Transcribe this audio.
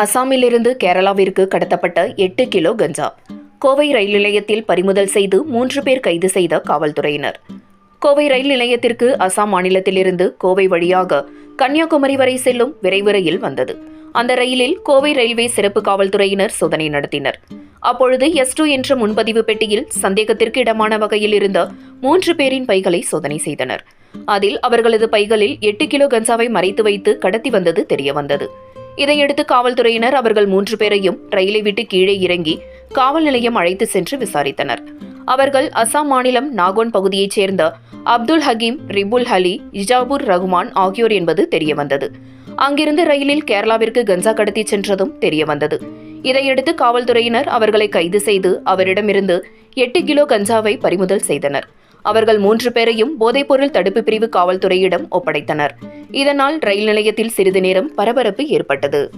அசாமிலிருந்து கேரளாவிற்கு கடத்தப்பட்ட எட்டு கிலோ கஞ்சா. கோவை ரயில் நிலையத்தில் பறிமுதல் செய்து மூன்று பேர் கைது செய்த காவல்துறையினர். கோவை ரயில் நிலையத்திற்கு அசாம் மாநிலத்திலிருந்து கோவை வழியாக கன்னியாகுமரி வரை செல்லும் விரைவு ரயில் வந்தது. அந்த ரயிலில் கோவை ரயில்வே சிறப்பு காவல்துறையினர் சோதனை நடத்தினர். அப்பொழுது எஸ் டூ என்ற முன்பதிவு பெட்டியில் சந்தேகத்திற்கு இடமான வகையில் இருந்த மூன்று பேரின் பைகளை சோதனை செய்தனர். அதில் அவர்களது பைகளில் எட்டு கிலோ கஞ்சாவை மறைத்து வைத்து கடத்தி வந்தது தெரியவந்தது. இதையடுத்து காவல்துறையினர் அவர்கள் மூன்று பேரையும் ரயிலை விட்டு கீழே இறங்கி காவல் நிலையம் அழைத்து சென்று விசாரித்தனர். அவர்கள் அசாம் மாநிலம் நாகோன் பகுதியைச் சேர்ந்த அப்துல் ஹகீம் ரிபுல் ஹலி இஜாபுர் ரகுமான் ஆகியோர் என்பது தெரியவந்தது. அங்கிருந்து ரயிலில் கேரளாவிற்கு கஞ்சா கடத்திச் சென்றதும் தெரியவந்தது. இதையடுத்து காவல்துறையினர் அவர்களை கைது செய்து அவரிடமிருந்து எட்டு கிலோ கஞ்சாவை பறிமுதல் செய்தனர். அவர்கள் மூன்று பேரையும் போதைப்பொருள் தடுப்பு பிரிவு காவல்துறையிடம் ஒப்படைத்தனர். இதனால் ரயில் நிலையத்தில் சிறிது நேரம் பரபரப்பு ஏற்பட்டது.